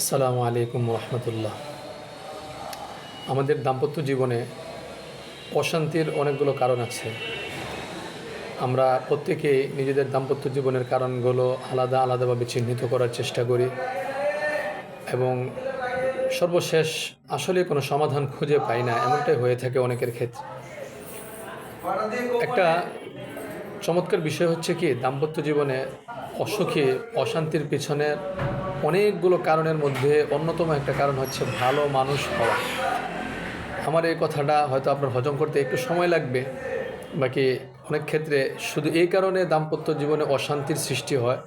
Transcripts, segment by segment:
আসসালামু আলাইকুম রহমতুল্লাহ আমাদের দাম্পত্য জীবনে অশান্তির অনেকগুলো কারণ আছে। আমরা প্রত্যেকেই নিজেদের দাম্পত্য জীবনের কারণগুলো আলাদা আলাদাভাবে চিহ্নিত করার চেষ্টা করি এবং সর্বশেষ আসলে কোনো সমাধান খুঁজে পাই না, এমনটাই হয়ে থাকে অনেকের ক্ষেত্রে। একটা চমৎকার বিষয় হচ্ছে কি, দাম্পত্য জীবনে অসুখী, অশান্তির পিছনে অনেকগুলো কারণের মধ্যে অন্যতম একটা কারণ হচ্ছে ভালো মানুষ হওয়া। আমার এই কথাটা হয়তো আপনার হজম করতে একটু সময় লাগবে, বাকি অনেক ক্ষেত্রে শুধু এই কারণে দাম্পত্য জীবনে অশান্তির সৃষ্টি হয়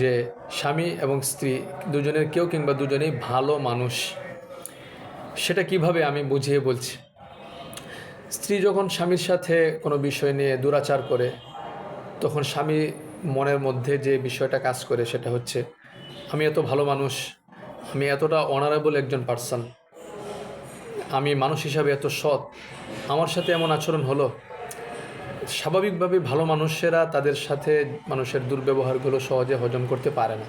যে স্বামী এবং স্ত্রী দুজনের কেউ কিংবা দুজনেই ভালো মানুষ। সেটা কীভাবে আমি বুঝিয়ে বলছি? স্ত্রী যখন স্বামীর সাথে কোনো বিষয় নিয়ে দুরাচার করে, তখন স্বামী মনের মধ্যে যে বিষয়টা কাজ করে সেটা হচ্ছে আমি এত ভালো মানুষ, আমি এতটা অনারেবল একজন পার্সন আমি মানুষ হিসাবে এত সৎ, আমার সাথে এমন আচরণ হলো। স্বাভাবিকভাবে ভালো মানুষেরা তাদের সাথে মানুষের দুর্ব্যবহারগুলো সহজে হজম করতে পারে না।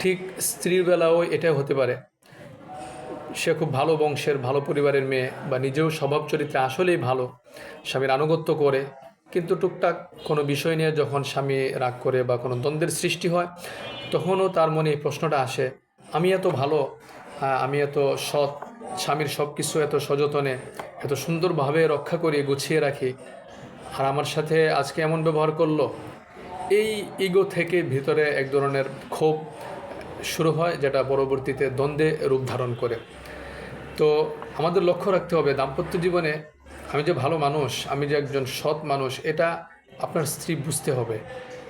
ঠিক স্ত্রীর বেলাও এটাই হতে পারে। সে খুব ভালো বংশের, ভালো পরিবারের মেয়ে বা নিজেও স্বভাব চরিত্রে আসলেই ভালো, স্বামীর আনুগত্য করে, কিন্তু টুকটাক কোনো বিষয় নিয়ে যখন স্বামী রাগ করে বা কোনো দ্বন্দ্বের সৃষ্টি হয় তখনও তার মনে এই প্রশ্নটা আসে, আমি এত ভালো আমি এত সৎ, স্বামীর সব কিছু এত সযতনে, এত সুন্দরভাবে রক্ষা করি, গুছিয়ে রাখি, আর আমার সাথে আজকে এমন ব্যবহার করল? এই ইগো থেকে ভিতরে এক ধরনের ক্ষোভ শুরু হয়, যেটা পরবর্তীতে দ্বন্দ্বে রূপ ধারণ করে। তো আমাদের লক্ষ্য রাখতে হবে, দাম্পত্য জীবনে আমি যে ভালো মানুষ, আমি যে একজন সৎ মানুষ, এটা আপনার স্ত্রী বুঝতে হবে।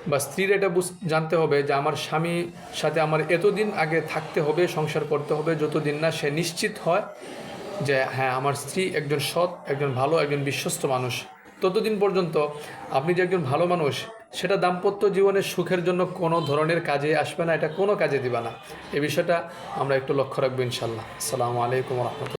বা স্ত্রীর এটা জানতে হবে যে আমার স্বামীর সাথে আমার এতদিন আগে থাকতে হবে, সংসার করতে হবে, যতদিন না সে নিশ্চিত হয় যে হ্যাঁ আমার স্ত্রী একজন সৎ, একজন ভালো, একজন বিশ্বস্ত মানুষ। ততদিন পর্যন্ত আপনি যে একজন ভালো মানুষ, সেটা দাম্পত্য জীবনের সুখের জন্য কোনো ধরনের কাজে আসবে না, এটা কোনো কাজে দিবে না। এ বিষয়টা আমরা একটু লক্ষ্য রাখব ইনশাল্লাহ আসসালামু আলাইকুম রহমতুল্লাহ।